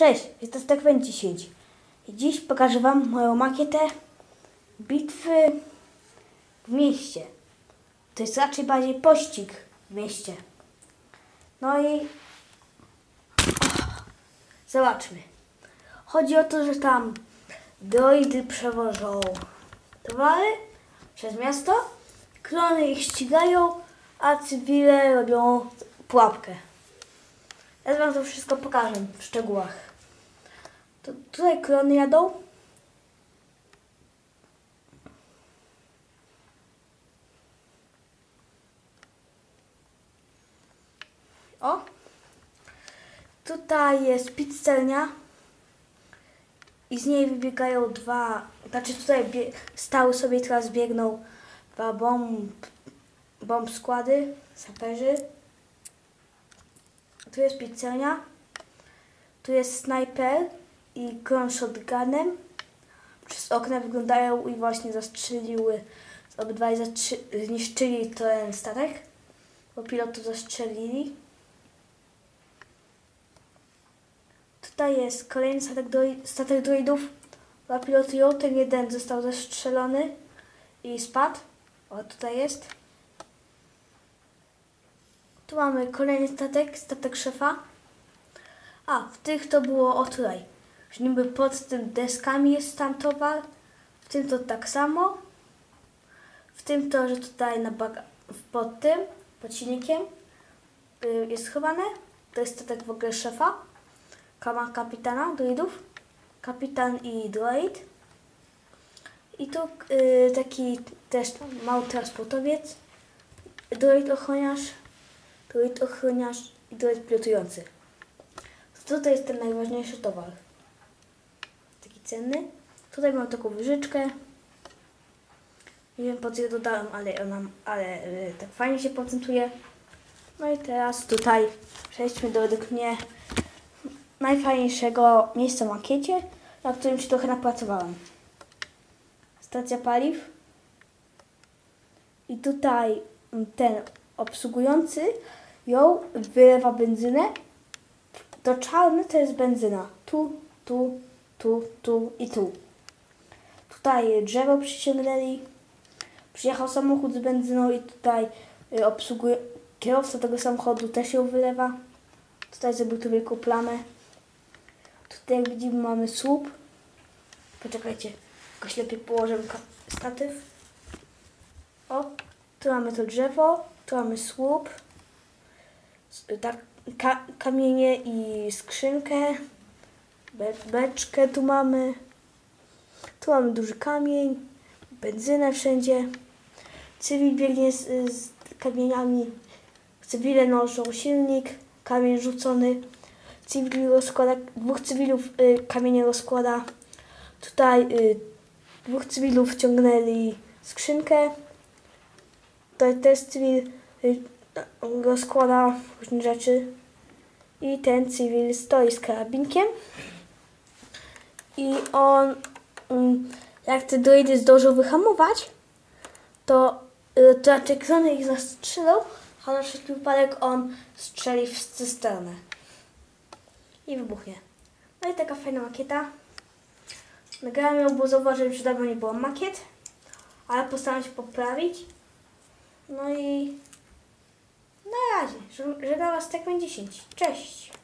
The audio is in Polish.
Cześć, jestem Stekwen 10 i dziś pokażę Wam moją makietę bitwy w mieście. To jest raczej bardziej pościg w mieście. No i zobaczmy. Chodzi o to, że tam droidy przewożą towary przez miasto, klony ich ścigają, a cywile robią pułapkę. Ja wam to wszystko pokażę w szczegółach. To tutaj klony jadą. O! Tutaj jest pizzernia i z niej wybiegają dwa, znaczy tutaj stały sobie teraz biegną dwa bomb, bomb składy, saperzy. Tu jest pizzernia. Tu jest snajper i klon shotgunem. Przez okna wyglądają i właśnie zastrzeliły, obydwaj zniszczyli ten statek, bo pilotów zastrzelili. Tutaj jest kolejny statek, droi- statek droidów. Dwa pilotują, ten jeden został zastrzelony i spadł. O, tutaj jest. Tu mamy kolejny statek, statek szefa. A, w tych to było o tutaj. Że niby pod tym deskami jest tam towar. W tym to tak samo. W tym to, że tutaj na baga- pod tym, pod silnikiem y, jest schowane. To jest statek w ogóle szefa. Kama kapitana droidów. Kapitan i droid. I tu y, taki też mały transportowiec. Droid ochroniarz droid ochroniarz i droid pilotujący. Tutaj jest ten najważniejszy towar. Cenny. Tutaj mam taką wyżyczkę. Nie wiem po co je dodałem, ale ona, ale y, tak fajnie się prezentuje. No i teraz tutaj przejdźmy do według mnie najfajniejszego miejsca w makiecie, na którym się trochę napracowałem. Stacja paliw. I tutaj ten obsługujący ją wylewa benzynę. To czarne to jest benzyna. Tu, tu, tu, tu i tu. Tutaj drzewo przyciągnęli. Przyjechał samochód z benzyną i tutaj y, obsługuje kierowca tego samochodu też ją wylewa. Tutaj zrobił tu wielką plamę. Tutaj jak widzimy mamy słup. Poczekajcie, jakoś lepiej położę statyw. O, tu mamy to drzewo, tu mamy słup, tak, ka, kamienie i skrzynkę, beczkę tu mamy, tu mamy duży kamień, benzynę wszędzie, cywil biegnie z, z kamieniami, cywile noszą silnik, kamień rzucony, cywil rozkłada, dwóch cywilów y, kamienie rozkłada, tutaj y, dwóch cywilów ciągnęli skrzynkę, Tutaj też cywil y, rozkłada różne rzeczy. I ten cywil stoi z karabinkiem i on mm, jak te droidy zdążą wyhamować to, y, to raczej klony ich zastrzelą a na wszelki wypadek on strzeli w cysternę i wybuchnie. No i taka fajna makieta. Nagrałem ją, bo zauważyłem, że dawno nie było makiet, ale postaram się poprawić. No i na razie. Żegnam Was Tekmen 10. Cześć!